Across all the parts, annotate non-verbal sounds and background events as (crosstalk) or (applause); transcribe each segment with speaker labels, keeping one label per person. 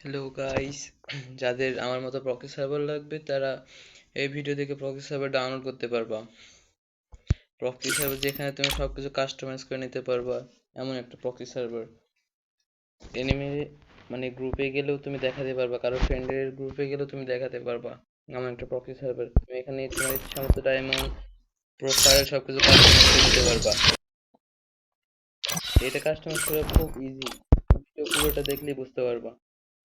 Speaker 1: Hello guys (clears throat) যাদের আমার মতো প্রক্সি সার্ভার লাগবে, তারা এই ভিডিও দেখে প্রক্সি সার্ভার ডাউনলোড করতে পারবা। প্রক্সি সার্ভার যেখানে তুমি সবকিছু কাস্টমাইজ করে নিতে পারবা, এমন একটা প্রক্সি সার্ভার এনিমি মানে গ্রুপে গেলেও তুমি দেখাতে পারবা, কারও ফ্রেন্ডের গ্রুপে গেলেও তুমি দেখাতে পারবা, এমন একটা প্রক্সি সার্ভার তুমি এখানে তোমার ইচ্ছা মতো ডায়মন্ড প্রোফাইল সবকিছু কাস্টমাইজ করে নিতে পারবা। এটা কাস্টমাইজ করা খুব ইজি পুরোটা দেখলেই বুঝতে পারবা।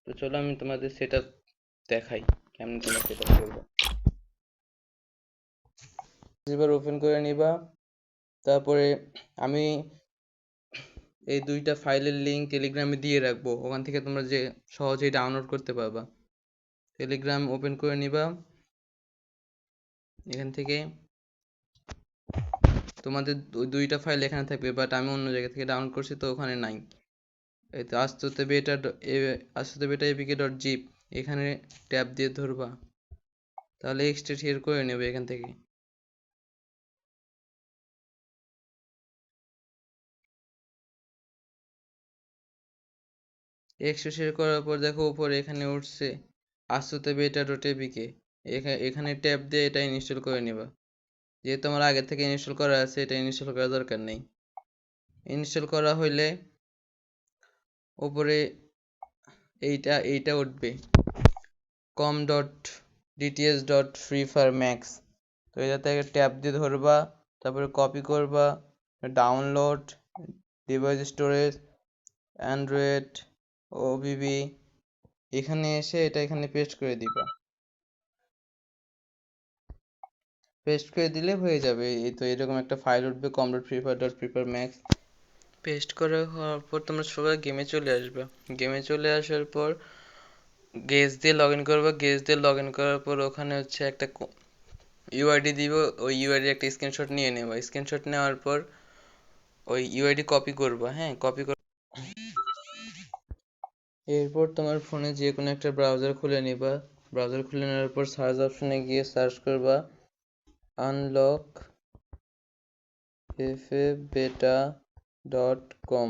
Speaker 1: তো চলো আমি তোমাদের সেটআপ দেখাই, কেমন তোমরা সেটআপ করবে। এবার ওপেন করে নিবা। তারপরে আমি এই দুইটা ফাইলের লিংক টেলিগ্রামে দিয়ে রাখব। ওখান থেকে তোমরা যে সহজেই ডাউনলোড করতে পারবা। টেলিগ্রাম ওপেন করে নিবা। এখান থেকে তোমাদের দুইটা ফাইল এখানে থাকবে বাট আমি অন্য জায়গা থেকে ডাউনলোড করছি, তো ওখানে নাই। এই তো আস্তুতে বেটা আস্তুতে বেটা এপিকে ডট জিপ এখানে ট্যাব দিয়ে ধরবা। তাহলে এক্সট্রা শেয়ার করে নেবে এখান থেকে। করার পর দেখো উপরে এখানে উঠছে আস্তুতে বেটা ডট এপিকে এখানে ট্যাব দিয়ে এটা ইনস্টল করে নেবা। যেহেতু আমার আগে থেকে ইনস্টল করা আছে, এটা ইনস্টল করার দরকার নেই। ইনস্টল করা হইলে উপরে এইটা এইটা উঠবে। Com dot DTS dot free fire max তো এটা থেকে ট্যাব দিয়ে ধরবা, তারপরে কপি করবা download device storage Android OBB এখানে এসে এটা এখানে পেস্ট করে দিবা। পেস্ট করে দিলে হয়ে যাবে। এই তো এরকম একটা ফাইল উঠবে com dot free fire dot free fire max paste করা হওয়ার পর তোমরা সবাই গেমে চলে আসবে। গেমে চলে আসার পর গেস দিয়ে লগ ইন করবে। গেস দিয়ে লগ ইন করার পর ওখানে হচ্ছে একটা ইউআইডি দিব। ওই ইউআইডি একটা স্ক্রিনশট নিয়ে নেবা। স্ক্রিনশট নেওয়ার পর ওই ইউআইডি কপি করবা হ্যাঁ? কপি কর এরপর তোমার ফোনে যে কোনো একটা ব্রাউজার খুলে নিবা। ব্রাউজার খুলে নেওয়ার পর সার্চ অপশনে গিয়ে সার্চ করবা। Unlock F beta dot com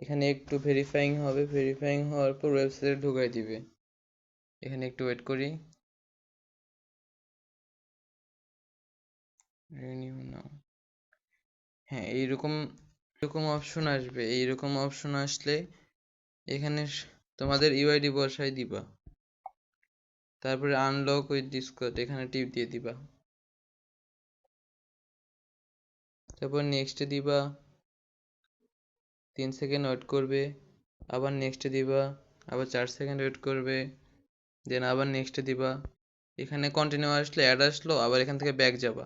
Speaker 1: এখানে একটু ভেরিফাইং হবে ভেরিফাইং হওয়ার পর ওয়েবসাইটে ঢুকাই দিবে। এখানে একটু ওয়েট করি। রিনিউ নাও হ্যাঁ এইরকম এরকম অপশন আসবে। এইরকম অপশন আসলে এখানে তোমাদের ইউআইডি বসাই দিবা। তারপরে আনলক উইথ ডিসকর্ড এখানে টিপ দিয়ে দিবা। তারপর নেক্সটে দিবা তিন সেকেন্ড ওয়েট করবে, আবার নেক্সটে দিবা, আবার চার সেকেন্ড ওয়েট করবে দেন আবার নেক্সটে দিবা। এখানে কন্টিনিউ আসলে অ্যাড আসলো, আবার এখান থেকে ব্যাক যাবা।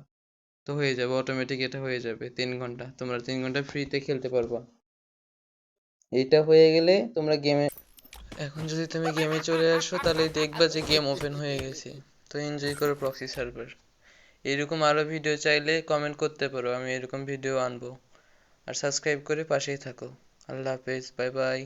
Speaker 1: তো হয়ে যাবে অটোমেটিক এটা হয়ে যাবে তিন ঘণ্টা। তোমরা তিন ঘণ্টা ফ্রিতে খেলতে পারবা। এটা হয়ে গেলে তোমরা গেমে এখন যদি তুমি গেমে চলে আসো, তাহলে দেখবা যে গেম ওপেন হয়ে গেছে। তো এনজয় করো প্রক্সি সার্ভার এরকম আরও ভিডিও চাইলে কমেন্ট করতে পারো, আমি এরকম ভিডিও আনব। আর সাবস্ক্রাইব করে পাশেই থাকো। আল্লাহ হাফেজ বাই বাই